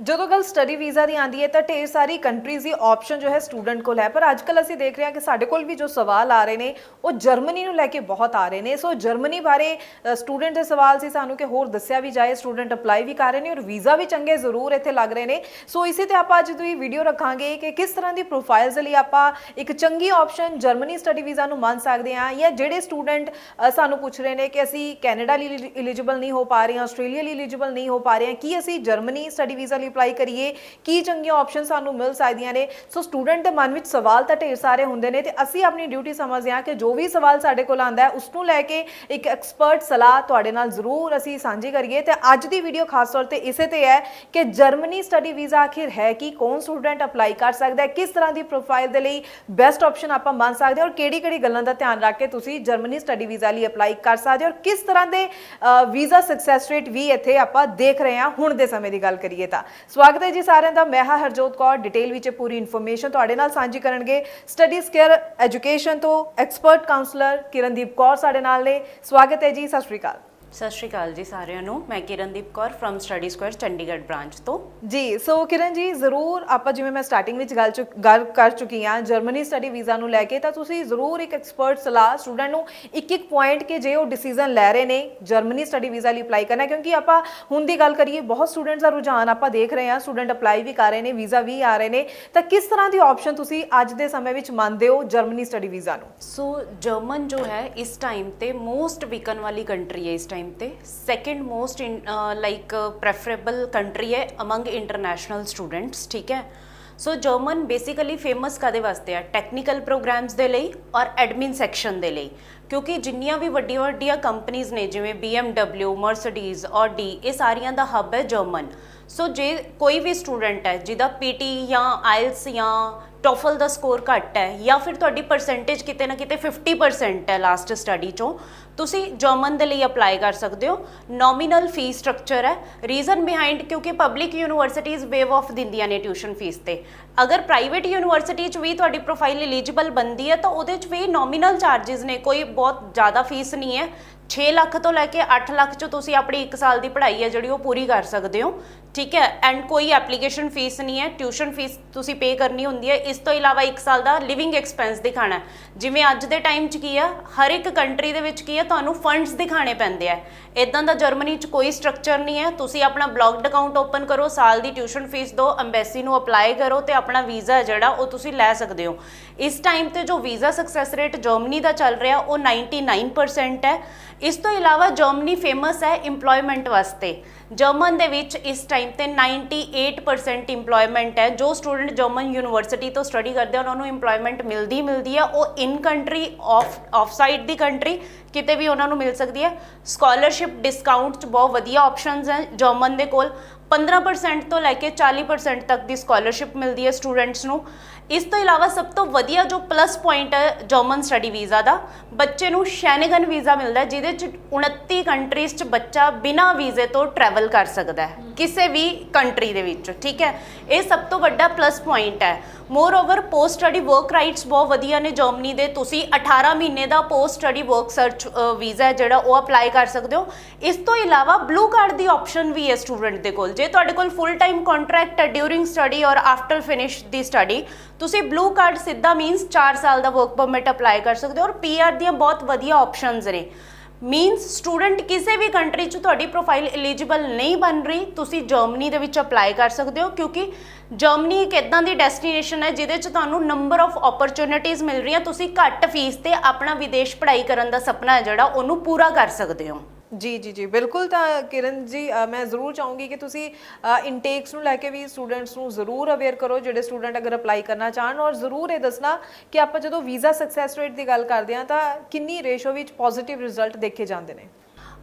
ਜਦੋਂ ਗੱਲ study visa ਦੀ ਆਂਦੀ ਹੈ ਤਾਂ ਢੇਰ ਸਾਰੀ ਕੰਟਰੀਜ਼ ਦੀ ਆਪਸ਼ਨ ਜੋ ਹੈ ਸਟੂਡੈਂਟ ਕੋਲ ਹੈ। ਪਰ ਅੱਜ ਕੱਲ ਅਸੀਂ ਦੇਖ ਰਹੇ ਹਾਂ ਕਿ ਸਾਡੇ ਕੋਲ ਵੀ ਜੋ ਸਵਾਲ ਆ ਰਹੇ ਨੇ, ਉਹ ਜਰਮਨੀ ਨੂੰ ਲੈ ਕੇ ਬਹੁਤ ਆ ਰਹੇ ਨੇ। ਸੋ ਜਰਮਨੀ ਬਾਰੇ ਸਟੂਡੈਂਟ ਦੇ ਸਵਾਲ ਸੀ ਸਾਨੂੰ ਕਿ ਹੋਰ ਦੱਸਿਆ ਵੀ ਜਾਏ ਸਟੂਡੈਂਟ ਅਪਲਾਈ ਵੀ ਕਰ ਰਹੇ ਨੇ ਔਰ ਵੀਜ਼ਾ ਵੀ ਚੰਗੇ ਜ਼ਰੂਰ ਇੱਥੇ ਲੱਗ ਰਹੇ ਨੇ। ਸੋ ਇਸੇ ਤੇ ਆਪਾਂ ਅੱਜ ਦੀ ਵੀਡੀਓ ਰੱਖਾਂਗੇ ਕਿ ਕਿਸ ਤਰ੍ਹਾਂ ਦੀ ਪ੍ਰੋਫਾਈਲਸ ਲਈ ਆਪਾਂ ਇੱਕ ਚੰਗੀ ਆਪਸ਼ਨ ਜਰਮਨੀ ਸਟੱਡੀ ਵੀਜ਼ਾ ਨੂੰ ਮੰਨ ਸਕਦੇ ਹਾਂ ਜਾਂ ਜਿਹੜੇ ਸਟੂਡੈਂਟ ਸਾਨੂੰ ਪੁੱਛ ਰਹੇ ਨੇ ਕਿ ਅਸੀਂ ਕੈਨੇਡਾ ਲਈ ਐਲੀਜੀਬਲ ਨਹੀਂ ਹੋ ਪਾ ਰਹੇ ਹਾਂ ਆਸਟ੍ਰੇਲੀਆ ਲਈ ਐਲੀਜੀਬਲ ਨਹੀਂ ਹੋ ਪਾ ਰਹੇ ਹਾਂ ਕੀ ਅਸੀਂ ਜਰਮਨੀ ਸਟੱਡੀ ਵੀਜ਼ਾ ਲਈ ਅਪਲਾਈ ਕਰੀਏ, ਕੀ ਚੰਗੀਆਂ ਆਪਸ਼ਨ ਸਾਨੂੰ ਮਿਲ ਸਕਦੀਆਂ ਨੇ? ਸੋ ਸਟੂਡੈਂਟ ਦੇ ਮਨ ਵਿੱਚ ਸਵਾਲ ਤਾਂ ਢੇਰ ਸਾਰੇ ਹੁੰਦੇ ਨੇ ਤੇ ਅਸੀਂ ਆਪਣੀ ਡਿਊਟੀ ਸਮਝਦੇ ਹਾਂ ਕਿ ਜੋ ਵੀ ਸਵਾਲ ਸਾਡੇ ਕੋਲ ਆਂਦਾ ਹੈ ਉਸ ਨੂੰ ਲੈ ਕੇ ਇੱਕ ਐਕਸਪਰਟ ਸਲਾਹ ਤੁਹਾਡੇ ਨਾਲ ਜ਼ਰੂਰ ਅਸੀਂ ਸਾਂਝੀ ਕਰੀਏ। ਤੇ ਅੱਜ ਦੀ ਵੀਡੀਓ ਖਾਸ ਤੌਰ ਤੇ ਇਸੇ ਤੇ ਹੈ ਕਿ ਜਰਮਨੀ ਸਟੱਡੀ ਵੀਜ਼ਾ ਆਖਿਰ ਹੈ ਕਿ? ਕੌਣ ਸਟੂਡੈਂਟ ਅਪਲਾਈ ਕਰ ਸਕਦਾ ਹੈ? ਕਿਸ ਤਰ੍ਹਾਂ ਦੀ ਪ੍ਰੋਫਾਈਲ ਦੇ ਲਈ ਬੈਸਟ ਆਪਸ਼ਨ ਆਪਾਂ ਮੰਨ ਸਕਦੇ ਹਾਂ? ਔਰ ਕਿਹੜੀ ਕਿਹੜੀ ਗੱਲਾਂ ਦਾ ਧਿਆਨ ਰੱਖ ਕੇ ਤੁਸੀਂ ਜਰਮਨੀ ਸਟੱਡੀ ਵੀਜ਼ਾ ਲਈ ਅਪਲਾਈ ਕਰ ਸਕਦੇ ਹੋ? ਔਰ ਕਿਸ ਤਰ੍ਹਾਂ ਦੇ ਵੀਜ਼ਾ ਸਕਸੈਸ ਰੇਟ ਵੀ ਇੱਥੇ ਆਪਾਂ ਦੇਖ ਰਹੇ ਹਾਂ ਹੁਣ ਦੇ ਸਮੇਂ ਦੀ ਗੱਲ ਕਰੀਏ ਤਾਂ। ਸਵਾਗਤ ਹੈ ਜੀ ਸਾਰਿਆਂ ਦਾ। ਮੈਂ ਹਾਂ ਹਰਜੋਤ ਕੌਰ। ਡਿਟੇਲ ਵਿੱਚ ਪੂਰੀ ਇਨਫੋਰਮੇਸ਼ਨ ਤੁਹਾਡੇ ਨਾਲ ਸਾਂਝੀ ਕਰਨਗੇ। ਸਟੱਡੀ ਸਕੇਅਰ ਐਜੂਕੇਸ਼ਨ ਤੋਂ ਐਕਸਪਰਟ ਕਾਉਂਸਲਰ ਕਿਰਨਦੀਪ ਕੌਰ ਸਾਡੇ ਨਾਲ ਨੇ। ਸਵਾਗਤ ਹੈ ਜੀ। ਸਤਿ ਸ਼੍ਰੀ ਅਕਾਲ। ਸਤਿ ਸ਼੍ਰੀ ਅਕਾਲ ਜੀ ਸਾਰਿਆਂ ਨੂੰ। ਮੈਂ Kirandeep Kaur firm study square Chandigarh branch ਤੋਂ। ਜੀ ਸੋ ਕਿਰਨ ਜੀ ਜ਼ਰੂਰ ਆਪਾਂ ਜਿਵੇਂ ਮੈਂ ਸਟਾਰਟਿੰਗ ਵਿੱਚ ਗੱਲ ਚੁ- ਗੱਲ ਕਰ ਚੁੱਕੀ ਹਾਂ ਜਰਮਨੀ ਸਟੱਡੀ ਵੀਜ਼ਾ ਨੂੰ ਲੈ ਕੇ ਤਾਂ ਤੁਸੀਂ ਜ਼ਰੂਰ ਇੱਕ ਐਕਸਪਰਟ ਸਲਾਹ ਸਟੂਡੈਂਟ ਨੂੰ ਇੱਕ ਇੱਕ ਪੁਆਇੰਟ ਕਿ ਜੇ ਉਹ ਡਿਸੀਜਨ ਲੈ ਰਹੇ ਨੇ ਜਰਮਨੀ ਸਟੱਡੀ ਵੀਜ਼ਾ ਲਈ ਅਪਲਾਈ ਕਰਨਾ ਕਿਉਂਕਿ ਆਪਾਂ ਹੁਣ ਦੀ ਗੱਲ ਕਰੀਏ ਬਹੁਤ ਸਟੂਡੈਂਟਸ ਦਾ ਰੁਝਾਨ ਆਪਾਂ ਦੇਖ ਰਹੇ ਹਾਂ ਸਟੂਡੈਂਟ ਅਪਲਾਈ ਵੀ ਕਰ ਰਹੇ ਨੇ ਵੀਜ਼ਾ ਵੀ ਆ ਰਹੇ ਨੇ। ਤਾਂ ਕਿਸ ਤਰ੍ਹਾਂ ਦੀ ਆਪਸ਼ਨ ਤੁਸੀਂ ਅੱਜ ਦੇ ਸਮੇਂ ਵਿੱਚ ਮੰਨਦੇ ਹੋ ਜਰਮਨੀ ਸਟੱਡੀ ਵੀਜ਼ਾ ਨੂੰ? ਸੋ ਜਰਮਨ ਜੋ ਹੈ ਇਸ ਟਾਈਮ ਤੇ ਮੋਸਟ ਵਿਕਨ ਵਾਲੀ ਕੰਟਰੀ ਹੈ ਇਸ ਟਾਈਮ ਤੇ second most like preferable country ਹੈ ਅਮੰਗ ਇੰਟਰਨੈਸ਼ਨਲ ਸਟੂਡੈਂਟਸ ਠੀਕ ਹੈ ਸੋ ਜਰਮਨ ਬੇਸਿਕਲੀ ਫੇਮਸ ਕਾਦੇ ਵਾਸਤੇ ਆ ਟੈਕਨੀਕਲ ਪ੍ਰੋਗਰਾਮਸ ਦੇ ਲਈ ਔਰ ਐਡਮਿਨ ਸੈਕਸ਼ਨ ਦੇ ਲਈ ਕਿਉਂਕਿ ਜਿੰਨੀਆਂ ਵੀ ਵੱਡੀਆਂ ਵੱਡੀਆਂ ਕੰਪਨੀਆਂ ਨੇ ਜਿਵੇਂ BMW ਮਰਸੀਡੀਜ਼ Audi ਇਹ ਸਾਰੀਆਂ ਦਾ ਹੱਬ ਹੈ ਜਰਮਨ ਸੋ ਜੇ ਕੋਈ ਵੀ ਸਟੂਡੈਂਟ ਹੈ ਜਿਹਦਾ PT ਜਾਂ ਆਇਲਸ ਜਾਂ ਟੋਫਲ ਦਾ ਸਕੋਰ ਘੱਟ ਹੈ ਜਾਂ ਫਿਰ ਤੁਹਾਡੀ ਪਰਸੈਂਟੇਜ ਕਿਤੇ ਨਾ ਕਿਤੇ 50% ਹੈ ਲਾਸਟ ਸਟੱਡੀ ਚੋਂ। ਤੁਸੀਂ ਜਰਮਨ ਦੇ ਲਈ ਅਪਲਾਈ ਕਰ ਸਕਦੇ ਹੋ। ਨੋਮੀਨਲ ਫੀਸ ਸਟਰਕਚਰ ਹੈ। ਰੀਜ਼ਨ ਬਿਹਾਈਂਡ ਕਿਉਂਕਿ ਪਬਲਿਕ ਯੂਨੀਵਰਸਿਟੀਜ਼ ਵੇਵ ਆਫ ਦਿੰਦੀਆਂ ਨੇ ਟਿਊਸ਼ਨ ਫੀਸ ਤੇ। ਅਗਰ ਪ੍ਰਾਈਵੇਟ ਯੂਨੀਵਰਸਿਟੀ ਚ ਵੀ ਤੁਹਾਡੀ ਪ੍ਰੋਫਾਈਲ ਐਲੀਜੀਬਲ ਬੰਦੀ ਹੈ ਤਾਂ ਉਹਦੇ ਚ ਵੀ ਨੋਮੀਨਲ ਚਾਰजेस ਨੇ। ਕੋਈ ਬਹੁਤ ਜ਼ਿਆਦਾ ਫੀਸ ਨਹੀਂ ਹੈ। 6 ਲੱਖ ਤੋਂ ਲੈ ਕੇ 8 ਲੱਖ ਚ ਤੁਸੀਂ ਆਪਣੀ 1 ਸਾਲ ਦੀ ਪੜ੍ਹਾਈ ਹੈ ਜਿਹੜੀ ਉਹ ਪੂਰੀ ਕਰ ਸਕਦੇ ਹੋ। ਠੀਕ ਹੈ ਐਂਡ ਕੋਈ ਐਪਲੀਕੇਸ਼ਨ ਫੀਸ ਨਹੀਂ ਹੈ ਟਿਊਸ਼ਨ ਫੀਸ ਤੁਸੀਂ ਪੇ ਕਰਨੀ ਹੁੰਦੀ ਹੈ। ਇਸ ਤੋਂ ਇਲਾਵਾ 1 ਸਾਲ ਦਾ ਲਿਵਿੰਗ ਐਕਸਪੈਂਸ ਦਿਖਾਣਾ ਜਿਵੇਂ ਅੱਜ ਦੇ ਟਾਈਮ 'ਚ ਕੀ ਆ ਹਰ ਇੱਕ ਕੰਟਰੀ ਦੇ ਵਿੱਚ ਕੀ ਆ ਤੁਹਾਨੂੰ ਫੰਡਸ ਦਿਖਾਣੇ ਪੈਂਦੇ ਆ ਇਦਾਂ ਦਾ ਜਰਮਨੀ 'ਚ ਕੋਈ ਸਟਰਕਚਰ ਨਹੀਂ ਹੈ। ਤੁਸੀਂ ਆਪਣਾ ਬਲੌਕਡ ਅਕਾਊਂਟ ਓਪਨ ਕਰੋ, ਸਾਲ ਦੀ ਟਿਊਸ਼ਨ ਫੀਸ ਦਿਓ ਐਮਬੈਸੀ ਨੂੰ ਅਪਲਾਈ ਕਰੋ ਤੇ ਆਪਣਾ ਵੀਜ਼ਾ ਹੈ ਜਿਹੜਾ, ਉਹ ਤੁਸੀਂ ਲੈ ਸਕਦੇ ਹੋ। ਇਸ ਟਾਈਮ ਤੇ ਜੋ ਵੀਜ਼ਾ ਸਕਸੈਸ ਰੇਟ ਜਰਮਨੀ ਦਾ ਚੱਲ ਰਿਹਾ, ਉਹ 99% ਹੈ। ਇਸ ਤੋਂ ਇਲਾਵਾ ਜਰਮਨੀ ਫੇਮਸ ਹੈ EMPLOYMENT ਵਾਸਤੇ। ਜਰਮਨ ਦੇ ਵਿੱਚ ਇਸ ਟਾਈਮ ਤੇ 98% EMPLOYMENT ਹੈ। ਜੋ ਸਟੂਡੈਂਟ ਜਰਮਨ ਯੂਨੀਵਰਸਿਟੀ ਤੋਂ ਸਟੱਡੀ ਕਰਦੇ ਆ, ਉਹਨਾਂ ਨੂੰ EMPLOYMENT ਮਿਲਦੀ ਮਿਲਦੀ ਹੈ। ਉਹ ਇਨ ਕੰਟਰੀ ਆਫ ਆਫਸਾਈਡ ਦੀ ਕੰਟਰੀ ਕਿਤੇ ਵੀ ਉਹਨਾਂ ਨੂੰ ਮਿਲ ਸਕਦੀ ਹੈ। ਸਕਾਲਰਸ਼ਿਪ ਡਿਸਕਾਊਂਟ ਚ ਬਹੁਤ ਵਧੀਆ ਆਪਸ਼ਨਸ ਹੈ ਜਰਮਨ ਦੇ ਕੋਲ। 15% ਤੋਂ ਲੈ ਕੇ 40% ਤੱਕ ਦੀ ਸਕਾਲਰਸ਼ਿਪ ਮਿਲਦੀ ਹੈ ਸਟੂਡੈਂਟਸ ਨੂੰ। ਇਸ ਤੋਂ ਇਲਾਵਾ ਸਭ ਤੋਂ ਵਧੀਆ ਜੋ ਪਲੱਸ ਪੁਆਇੰਟ ਹੈ ਜਰਮਨ ਸਟੱਡੀ ਵੀਜ਼ਾ ਦਾ, ਬੱਚੇ ਨੂੰ ਸ਼ੈਨਗਨ ਵੀਜ਼ਾ ਮਿਲਦਾ ਜਿਹਦੇ ਚ 29 ਕੰਟਰੀਜ਼ ਚ ਬੱਚਾ ਬਿਨਾਂ ਵੀਜ਼ੇ ਤੋਂ ਟਰੈਵਲ ਕਰ ਸਕਦਾ ਹੈ, ਕਿਸੇ ਵੀ ਕੰਟਰੀ ਦੇ ਵਿੱਚ, ਠੀਕ ਹੈ? ਇਹ ਸਭ ਤੋਂ ਵੱਡਾ ਪਲੱਸ ਪੁਆਇੰਟ ਹੈ। More over post study work rights ਬਹੁਤ ਵਧੀਆ ਨੇ ਜਰਮਨੀ ਦੇ, ਤੁਸੀਂ 18 ਮਹੀਨੇ ਦਾ post study work search visa ਹੈ ਜਿਹੜਾ ਉਹ ਅਪਲਾਈ ਕਰ ਸਕਦੇ ਹੋ। ਇਸ ਤੋਂ ਇਲਾਵਾ ਬਲੂ ਕਾਰਡ ਦੀ ਆਪਸ਼ਨ ਵੀ ਹੈ ਸਟੂਡੈਂਟ ਦੇ ਕੋਲ, ਜੇ ਤੁਹਾਡੇ ਕੋਲ ਫੁੱਲ ਟਾਈਮ ਕੰਟਰੈਕਟ ਹੈ ਡਿਊਰਿੰਗ ਸਟੱਡੀ ਔਰ ਆਫਟਰ ਫਿਨਿਸ਼ ਦੀ ਸਟੱਡੀ ਤੁਸੀਂ ਬਲੂ ਕਾਰਡ ਸਿੱਧਾ ਮੀਨਸ 4 ਸਾਲ ਦਾ ਵਰਕ ਪਰਮਿਟ ਅਪਲਾਈ ਕਰ ਸਕਦੇ ਹੋ ਔਰ ਪੀਆਰ ਦੀਆਂ ਬਹੁਤ ਵਧੀਆ ਆਪਸ਼ਨਸ ਨੇ। ਮੀਨਸ ਸਟੂਡੈਂਟ ਕਿਸੇ ਵੀ ਕੰਟਰੀ 'ਚ ਤੁਹਾਡੀ ਪ੍ਰੋਫਾਈਲ ਐਲੀਜੀਬਲ ਨਹੀਂ ਬਣ ਰਹੀ, ਤੁਸੀਂ ਜਰਮਨੀ ਦੇ ਵਿੱਚ ਅਪਲਾਈ ਕਰ ਸਕਦੇ ਹੋ ਕਿਉਂਕਿ ਜਰਮਨੀ ਇੱਕ ਇਦਾਂ ਦੀ ਡੈਸਟੀਨੇਸ਼ਨ ਹੈ ਜਿਹਦੇ 'ਚ ਤੁਹਾਨੂੰ ਨੰਬਰ ਆਫ ਓਪਰਚ्युनिटीज ਮਿਲ ਰਹੀਆਂ, ਤੁਸੀਂ ਘੱਟ ਫੀਸ ਤੇ ਆਪਣਾ ਵਿਦੇਸ਼ ਪੜ੍ਹਾਈ ਕਰਨ ਦਾ ਸੁਪਨਾ ਹੈ ਜਿਹੜਾ, ਉਹਨੂੰ ਪੂਰਾ ਕਰ ਸਕਦੇ ਹੋ। ਜੀ ਜੀ ਜੀ, ਬਿਲਕੁਲ ਤਾਂ ਕਿਰਨ ਜੀ ਮੈਂ ਜ਼ਰੂਰ ਚਾਹੂੰਗੀ ਕਿ ਤੁਸੀਂ ਇਨਟੇਕਸ ਨੂੰ ਲੈ ਕੇ ਵੀ ਸਟੂਡੈਂਟਸ ਨੂੰ ਜ਼ਰੂਰ ਅਵੇਅਰ ਕਰੋ, ਜਿਹੜੇ ਸਟੂਡੈਂਟ ਅਗਰ ਅਪਲਾਈ ਕਰਨਾ ਚਾਹਣ ਔਰ ਜ਼ਰੂਰ ਇਹ ਦੱਸਣਾ ਕਿ ਆਪਾਂ ਜਦੋਂ ਵੀਜ਼ਾ ਸਕਸੈਸ ਰੇਟ ਦੀ ਗੱਲ ਕਰਦੇ ਹਾਂ ਤਾਂ ਕਿੰਨੀ ਰੇਸ਼ੋ ਵਿੱਚ ਪੋਜ਼ਿਟਿਵ ਰਿਜ਼ਲਟ ਦੇਖੇ ਜਾਂਦੇ ਨੇ।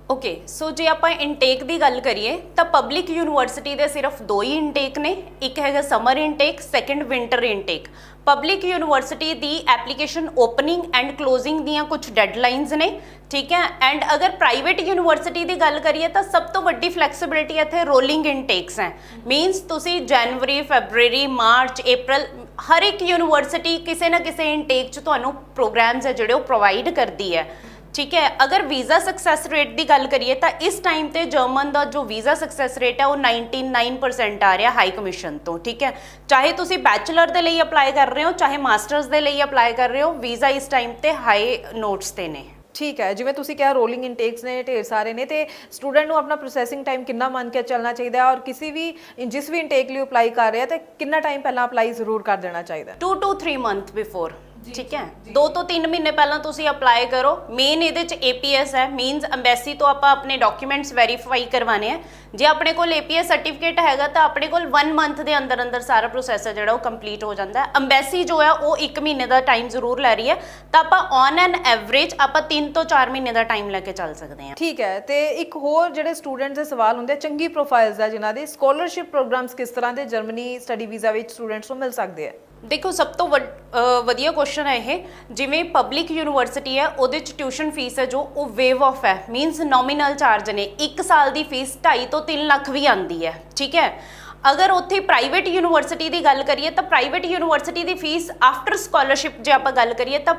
ਓਕੇ ਸੋ ਜੇ ਆਪਾਂ ਇਨਟੇਕ ਦੀ ਗੱਲ ਕਰੀਏ, ਤਾਂ ਪਬਲਿਕ ਯੂਨੀਵਰਸਿਟੀ ਦੇ ਸਿਰਫ ਦੋ ਹੀ ਇਨਟੇਕ ਨੇ, ਇੱਕ ਹੈਗਾ summer intake second winter intake public university the application opening and closing ਦੀਆਂ ਕੁਝ ਡੈਡਲਾਈਨਸ ਨੇ, ਠੀਕ ਹੈ? ਐਂਡ ਅਗਰ ਪ੍ਰਾਈਵੇਟ ਯੂਨੀਵਰਸਿਟੀ ਦੀ ਗੱਲ ਕਰੀਏ, ਤਾਂ ਸਭ ਤੋਂ ਵੱਡੀ ਫਲੈਕਸੀਬਿਲਿਟੀ ਇੱਥੇ ਰੋਲਿੰਗ ਇਨਟੇਕਸ ਹੈ। ਮੀਨਸ ਤੁਸੀਂ ਜਨਵਰੀ ਫੈਬਰੂਰੀ ਮਾਰਚ ਅਪ੍ਰੈਲ ਹਰ ਇੱਕ ਯੂਨੀਵਰਸਿਟੀ ਕਿਸੇ ਨਾ ਕਿਸੇ ਇਨਟੇਕ 'ਚ ਤੁਹਾਨੂੰ ਪ੍ਰੋਗਰਾਮਸ ਹੈ ਜਿਹੜੇ ਉਹ ਪ੍ਰੋਵਾਈਡ ਕਰਦੀ ਹੈ। ਠੀਕ ਹੈ ਅਗਰ ਵੀਜ਼ਾ ਸਕਸੈਸ ਰੇਟ ਦੀ ਗੱਲ ਕਰੀਏ ਤਾਂ ਇਸ ਟਾਈਮ ਤੇ ਜਰਮਨ ਦਾ ਜੋ ਵੀਜ਼ਾ ਸਕਸੈਸ ਰੇਟ ਹੈ ਉਹ 99% ਆ ਰਿਹਾ ਹਾਈ ਕਮਿਸ਼ਨ ਤੋਂ ਠੀਕ ਹੈ। ਚਾਹੇ ਤੁਸੀਂ ਬੈਚਲਰ ਦੇ ਲਈ ਅਪਲਾਈ ਕਰ ਰਹੇ ਹੋ ਚਾਹੇ ਮਾਸਟਰਸ ਦੇ ਲਈ ਅਪਲਾਈ ਕਰ ਰਹੇ ਹੋ ਵੀਜ਼ਾ ਇਸ ਟਾਈਮ ਤੇ ਹਾਈ ਨੋਟਸ ਤੇ ਨੇ। ਠੀਕ ਹੈ ਜਿਵੇਂ ਤੁਸੀਂ ਕਿਹਾ ਰੋਲਿੰਗ ਇਨਟੇਕਸ ਨੇ ਢੇਰ ਸਾਰੇ ਨੇ ਤੇ ਸਟੂਡੈਂਟ ਨੂੰ ਆਪਣਾ ਪ੍ਰੋਸੈਸਿੰਗ ਟਾਈਮ ਕਿੰਨਾ ਮੰਨ ਕੇ ਚੱਲਣਾ ਚਾਹੀਦਾ ਹੈ ਔਰ ਕਿਸੇ ਵੀ ਜਿਸ ਵੀ ਇਨਟੇਕ ਲਈ ਅਪਲਾਈ ਕਰ ਰਿਹਾ ਤੇ ਕਿੰਨਾ ਟਾਈਮ ਪਹਿਲਾਂ ਅਪਲਾਈ ਜ਼ਰੂਰ ਕਰ ਦੇਣਾ ਚਾਹੀਦਾ ਹੈ। 2 ਟੂ 3 ਮੰਥ ਬਿਫੋਰ ਠੀਕ ਹੈ? 2 ਤੋਂ 3 ਮਹੀਨੇ ਪਹਿਲਾਂ ਤੁਸੀਂ ਅਪਲਾਈ ਕਰੋ। ਮੇਨ ਇਹਦੇ ਚ APS ਹੈ। ਮੀਨਸ ਐਮਬੈਸੀ ਤੋਂ ਆਪਾਂ ਆਪਣੇ ਡਾਕੂਮੈਂਟਸ ਵੈਰੀਫਾਈ ਕਰਵਾਣੇ ਆ। ਜੇ ਆਪਣੇ ਕੋਲ APS ਸਰਟੀਫਿਕੇਟ ਹੈਗਾ ਤਾਂ ਆਪਣੇ ਕੋਲ 1 ਮੰਥ ਦੇ ਅੰਦਰ ਅੰਦਰ ਸਾਰਾ ਪ੍ਰੋਸੈਸ ਹੈ ਜਿਹੜਾ ਉਹ ਕੰਪਲੀਟ ਹੋ ਜਾਂਦਾ ਹੈ। ਐਮਬੈਸੀ ਜੋ ਹੈ ਉਹ 1 ਮਹੀਨੇ ਦਾ ਟਾਈਮ ਜ਼ਰੂਰ ਲੈ ਰਹੀ ਹੈ। ਤਾਂ ਆਪਾਂ ਔਨ ਐਨ ਐਵਰੇਜ ਆਪਾਂ 3 ਤੋਂ 4 ਮਹੀਨੇ ਦਾ ਟਾਈਮ ਲੈ ਕੇ ਚੱਲ ਸਕਦੇ ਹਾਂ। ਠੀਕ ਹੈ। ਤੇ ਇੱਕ ਹੋਰ ਜਿਹੜੇ ਸਟੂਡੈਂਟਸ ਦੇ ਸਵਾਲ ਹੁੰਦੇ ਆ, ਚੰਗੀ ਪ੍ਰੋਫਾਈਲਸ ਦਾ ਜਿਨ੍ਹਾਂ ਦੇ ਸਕਾਲਰਸ਼ਿਪ ਪ੍ਰੋਗਰਾਮਸ ਕਿਸ ਤਰ੍ਹਾਂ ਦੇ ਜਰਮਨੀ ਸਟੱਡੀ ਵੀਜ਼ਾ ਵਿੱਚ ਸਟੂਡੈਂਟਸ ਨੂੰ ਮਿਲ ਸਕਦੇ ਆ। ਦੇਖੋ, ਸਭ ਤੋਂ ਵੱਡ- ਅਹ ਵਧੀਆ ਕੁਐਸਚਨ ਹੈ ਇਹ। ਜਿਵੇਂ ਪਬਲਿਕ ਯੂਨੀਵਰਸਿਟੀ ਹੈ, ਉਹਦੇ ਚ ਟਿਊਸ਼ਨ ਫੀਸ ਹੈ ਜੋ, ਉਹ ਵੇਵ ਆਫ ਹੈ। ਮੀਨਸ ਨੋਮੀਨਲ ਚਾਰਜ ਨੇ। 1 ਸਾਲ ਦੀ ਫੀਸ 2.5 ਤੋਂ 3 ਲੱਖ ਵੀ ਆਂਦੀ ਹੈ। ਠੀਕ ਹੈ? ਅਗਰ ਉੱਥੇ ਪ੍ਰਾਈਵੇਟ ਯੂਨੀਵਰਸਿਟੀ ਦੀ ਗੱਲ ਕਰੀਏ, ਤਾਂ ਪ੍ਰਾਈਵੇਟ ਯੂਨੀਵਰਸਿਟੀ ਦੀ ਫੀਸ ਆਫਟਰ ਸਕਾਲਰਸ਼ਿਪ ਜੇ ਆਪਾਂ ਗੱਲ ਕਰੀਏ, ਤਾਂ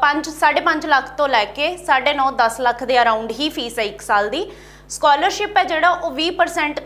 5 5.5 ਲੱਖ ਤੋਂ ਲੈ ਕੇ 9.5 10 ਲੱਖ ਦੇ ਅਰਾਊਂਡ ਹੀ ਫੀਸ ਹੈ 1 ਸਾਲ ਦੀ। ਸਕਾਲਰਸ਼ਿਪ ਹੈ ਜਿਹੜਾ, ਉਹ 20%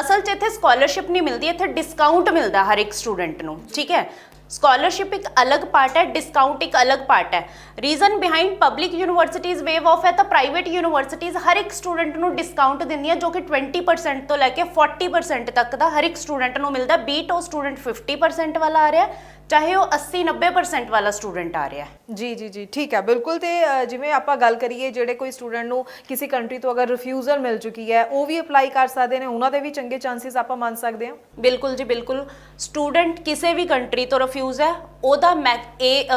ਅਸਲ 'ਚ ਇੱਥੇ ਸਕਾਲਰਸ਼ਿਪ ਨਹੀਂ ਮਿਲਦੀ, ਇੱਥੇ ਡਿਸਕਾਊਂਟ ਮਿਲਦਾ ਹਰ ਇੱਕ ਸਟੂਡੈਂਟ ਨੂੰ, ਠੀਕ ਹੈ? ਸਕਾਲਰਸ਼ਿਪ ਇੱਕ ਅਲੱਗ ਪਾਰਟ ਹੈ ਡਿਸਕਾਊਂਟ ਇੱਕ ਅਲੱਗ ਪਾਰਟ ਹੈ। Reason behind public universities waive off ਹੈ ਤਾਂ ਪ੍ਰਾਈਵੇਟ ਯੂਨੀਵਰਸਿਟੀਜ਼ ਹਰ ਇੱਕ ਸਟੂਡੈਂਟ ਨੂੰ ਡਿਸਕਾਊਂਟ ਦਿੰਦੀਆਂ ਜੋ ਕਿ 20% ਤੋਂ ਲੈ ਕੇ 40% ਤੱਕ ਦਾ ਹਰ ਇੱਕ ਸਟੂਡੈਂਟ ਨੂੰ ਮਿਲਦਾ ਬੀ ਉਹ ਸਟੂਡੈਂਟ 50% ਵਾਲਾ ਆ ਰਿਹਾ ਚਾਹੇ ਉਹ 80 90% ਵਾਲਾ ਸਟੂਡੈਂਟ ਆ ਰਿਹਾ ਜੀ ਜੀ ਜੀ ਠੀਕ ਹੈ ਬਿਲਕੁਲ ਤੇ ਅ, ਜਿਵੇਂ ਆਪਾਂ ਗੱਲ ਕਰੀਏ ਜਿਹੜੇ ਕੋਈ ਸਟੂਡੈਂਟ ਨੂੰ ਕਿਸੇ ਕੰਟਰੀ ਤੋਂ ਅਗਰ ਰਿਫਿਊਜ਼ਲ ਮਿਲ ਚੁੱਕੀ ਹੈ ਉਹ ਵੀ ਅਪਲਾਈ ਕਰ ਸਕਦੇ ਨੇ ਉਹਨਾਂ ਦੇ ਵੀ ਚੰਗੇ ਚਾਂਸਸ ਆਪਾਂ ਮੰਨ ਸਕਦੇ ਹਾਂ। ਬਿਲਕੁਲ ਜੀ ਬਿਲਕੁਲ। ਸਟੂਡੈਂਟ ਕਿਸੇ ਵੀ ਕੰਟਰੀ ਤੋਂ ਰਿਫਿਊਜ਼ ਹੈ ਉਹਦਾ ਮੈਂ ਇਹ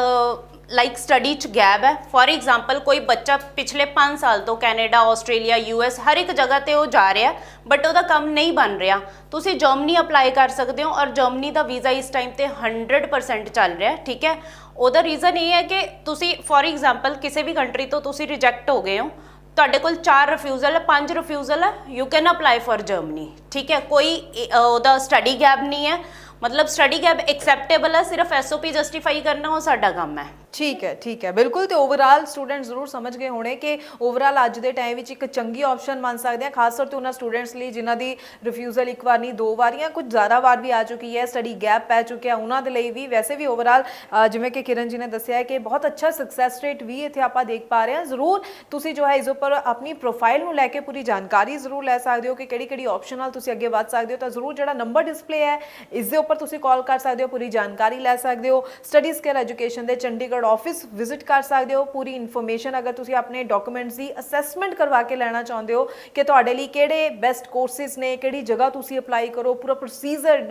ਲਾਈਕ ਸਟੱਡੀ ਚ ਗੈਪ ਹੈ। ਫੋਰ ਐਗਜ਼ਾਮਪਲ ਕੋਈ ਬੱਚਾ ਪਿਛਲੇ 5 ਸਾਲ ਤੋਂ ਕੈਨੇਡਾ, ਆਸਟ੍ਰੇਲੀਆ ਯੂਐਸ ਹਰ ਇੱਕ ਜਗ੍ਹਾ ਤੇ ਉਹ ਜਾ ਰਿਹਾ ਬਟ ਉਹਦਾ ਕੰਮ ਨਹੀਂ ਬਣ ਰਿਹਾ। ਤੁਸੀਂ ਜਰਮਨੀ ਅਪਲਾਈ ਕਰ ਸਕਦੇ ਹੋ ਔਰ ਜਰਮਨੀ ਦਾ ਵੀਜ਼ਾ ਇਸ ਟਾਈਮ ਤੇ 100% ਚੱਲ ਰਿਹਾ ਠੀਕ ਹੈ? ਉਹਦਾ ਰੀਜ਼ਨ ਇਹ ਹੈ ਕਿ ਤੁਸੀਂ ਫੋਰ ਐਗਜ਼ਾਮਪਲ ਕਿਸੇ ਵੀ ਕੰਟਰੀ ਤੋਂ ਤੁਸੀਂ ਰਿਜੈਕਟ ਹੋ ਗਏ ਹੋ, ਤੁਹਾਡੇ ਕੋਲ ਚਾਰ ਰਿਫਿਊਜ਼ਲ ਹੈ, ਪੰਜ ਰਿਫਿਊਜ਼ਲ ਹੈ you can apply for Germany ਠੀਕ ਹੈ? ਕੋਈ ਉਹਦਾ ਸਟੱਡੀ ਗੈਪ ਨਹੀਂ ਹੈ। ਮਤਲਬ ਸਟੱਡੀ ਗੈਪ ਐਕਸੈਪਟੇਬਲ ਹੈ, ਸਿਰਫ ਐਸਓਪੀ ਜਸਟੀਫਾਈ ਕਰਨਾ ਉਹ ਸਾਡਾ ਕੰਮ ਹੈ। ਠੀਕ ਹੈ ਠੀਕ ਹੈ ਬਿਲਕੁਲ ਤੇ ਓਵਰਆਲ ਸਟੂਡੈਂਟ ਜ਼ਰੂਰ ਸਮਝ ਗਏ ਹੋਣੇ ਕਿ ਓਵਰਆਲ ਅੱਜ ਦੇ ਟਾਈਮ ਵਿੱਚ ਇੱਕ ਚੰਗੀ ਆਪਸ਼ਨ ਮੰਨ ਸਕਦੇ ਆ ਖਾਸ ਤੌਰ ਤੇ ਉਹਨਾਂ ਸਟੂਡੈਂਟਸ ਲਈ ਜਿਨ੍ਹਾਂ ਦੀ ਰਿਫਿਊਜ਼ਲ ਇੱਕ ਵਾਰ ਨਹੀਂ ਦੋ ਵਾਰ ਜਾਂ ਕੁਝ ਜ਼ਿਆਦਾ ਵਾਰ ਵੀ ਆ ਚੁੱਕੀ ਹੈ ਸਟੱਡੀ ਗੈਪ ਪੈ ਚੁੱਕਿਆ ਉਹਨਾਂ ਦੇ ਲਈ ਵੀ ਵੈਸੇ ਵੀ ਓਵਰਆਲ ਜਿਵੇਂ ਕਿ ਕਿਰਨ ਜੀ ਨੇ ਦੱਸਿਆ ਹੈ ਕਿ ਬਹੁਤ ਅੱਛਾ ਸਕਸੈਸ ਰੇਟ ਵੀ ਇੱਥੇ ਆਪਾਂ ਦੇਖ ਪਾ ਰਹੇ ਹਾਂ ਜ਼ਰੂਰ ਤੁਸੀਂ ਜੋ ਹੈ ਇਸ ਉੱਪਰ ਆਪਣੀ ਪ੍ਰੋਫਾਈਲ ਨੂੰ ਲੈ ਕੇ ਪੂਰੀ ਜਾਣਕਾਰੀ ਜ਼ਰੂਰ ਲੈ ਸਕਦੇ ਹੋ ਕਿ ਕਿਹੜੀ ਕਿਹੜੀ ਆਪਸ਼ਨ ਨਾਲ ਤੁਸੀਂ ਅੱਗੇ ਵਧ ਸਕਦੇ ਹੋ ਤਾਂ ਜ਼ਰੂਰ ਜਿਹੜਾ ਨੰਬਰ ਡਿਸਪਲੇ ਹੈ ਇਸ ਦੇ ਉੱਪਰ ਤੁਸੀਂ ਕਾਲ ਕਰ ਸਕਦੇ ਹੋ ਪੂਰੀ ਜਾਣਕਾਰੀ ਲੈ ਸਕਦੇ ਹੋ ਸਟੱਡੀਜ਼ ਕੇਅਰ ਐਜੂਕੇਸ਼ਨ ਦੇ ਚੰਡੀਗੜ੍ਹ ਆਫਿਸ ਵਿਜ਼ਿਟ ਕਰ ਸਕਦੇ ਹੋ। ਪੂਰੀ ਇਨਫੋਰਮੇਸ਼ਨ ਅਗਰ ਤੁਸੀਂ ਆਪਣੇ ਡਾਕੂਮੈਂਟਸ ਦੀ ਅਸੈਸਮੈਂਟ ਕਰਵਾ ਕੇ ਲੈਣਾ ਚਾਹੁੰਦੇ ਹੋ ਕਿ ਤੁਹਾਡੇ ਲਈ ਕਿਹੜੇ ਬੈਸਟ ਕੋਰਸਿਸ ਨੇ, ਕਿਹੜੀ ਜਗ੍ਹਾ ਤੁਸੀਂ ਅਪਲਾਈ ਕਰੋ, ਪੂਰਾ ਪ੍ਰੋਸੀਜਰ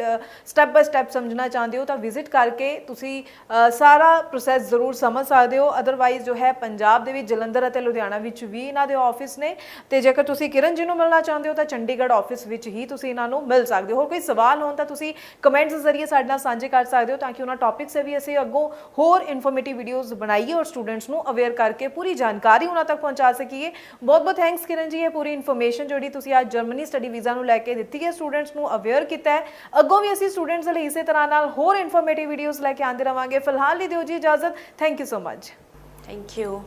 ਸਟੈਪ ਬਾय ਸਟੈਪ ਸਮਝਣਾ ਚਾਹੁੰਦੇ ਹੋ ਤਾਂ ਵਿਜ਼ਿਟ ਕਰਕੇ ਤੁਸੀਂ ਸਾਰਾ ਪ੍ਰੋਸੈਸ ਜ਼ਰੂਰ ਸਮਝ ਸਕਦੇ ਹੋ। ਅਦਰਵਾਈਜ਼ ਜੋ ਹੈ ਪੰਜਾਬ ਦੇ ਵਿੱਚ, ਜਲੰਧਰ ਅਤੇ ਲੁਧਿਆਣਾ ਵਿੱਚ ਵੀ ਇਹਨਾਂ ਦੇ ਆਫਿਸ ਨੇ। ਤੇ ਜੇਕਰ ਤੁਸੀਂ ਕਿਰਨ ਜੀ ਨੂੰ ਮਿਲਣਾ ਚਾਹੁੰਦੇ ਹੋ ਤਾਂ ਚੰਡੀਗੜ੍ਹ ਆਫਿਸ ਵਿੱਚ ਹੀ ਤੁਸੀਂ ਇਹਨਾਂ ਨੂੰ ਮਿਲ ਸਕਦੇ ਹੋ। ਹੋਰ ਕੋਈ ਸਵਾਲ ਹੋਣ ਤਾਂ ਤੁਸੀਂ ਕਮੈਂਟਸ ਜ਼ਰੀਏ ਸਾਡੇ ਨਾਲ ਸਾਂਝੇ ਕਰ ਸਕਦੇ ਹੋ ਤਾਂ ਕਿ ਉਹਨਾਂ ਟੌਪਿਕ ਸੇ ਵੀ ਅਸੀਂ ਅੱਗੋਂ ਹੋਰ ਇਨਫੋਰਮੇਟਿਵ ਵੀਡੀਓਜ਼ ਬਣਾਈਏ ਔਰ ਸਟੂਡੈਂਟਸ ਨੂੰ ਅਵੇਅਰ ਕਰਕੇ ਪੂਰੀ ਜਾਣਕਾਰੀ ਉਹਨਾਂ ਤੱਕ ਪਹੁੰਚਾ ਸਕੀਏ। ਬਹੁਤ ਬਹੁਤ ਥੈਂਕਸ ਕਿਰਨ ਜੀ, ਇਹ ਪੂਰੀ ਇਨਫੋਰਮੇਸ਼ਨ ਜਿਹੜੀ ਤੁਸੀਂ ਅੱਜ ਜਰਮਨੀ ਸਟੱਡੀ ਵੀਜ਼ਾ ਨੂੰ ਲੈ ਕੇ ਦਿੱਤੀ ਹੈ ਸਟੂਡੈਂਟਸ ਨੂੰ ਅਵੇਅਰ ਕੀਤਾ ਹੈ। ਅੱਗੋਂ ਵੀ ਅਸੀਂ ਸਟੂਡੈਂਟਸ ਲਈ ਇਸੇ ਤਰ੍ਹਾਂ ਨਾਲ ਹੋਰ ਇਨਫੋਰਮੇਟਿਵ ਵੀਡੀਓਜ਼ ਲੈ ਕੇ ਆਉਂਦੇ ਰਵਾਂਗੇ। ਫਿਲਹਾਲ ਲਈ ਦਿਓ ਜੀ ਇਜਾਜ਼ਤ। Thank you so much thank you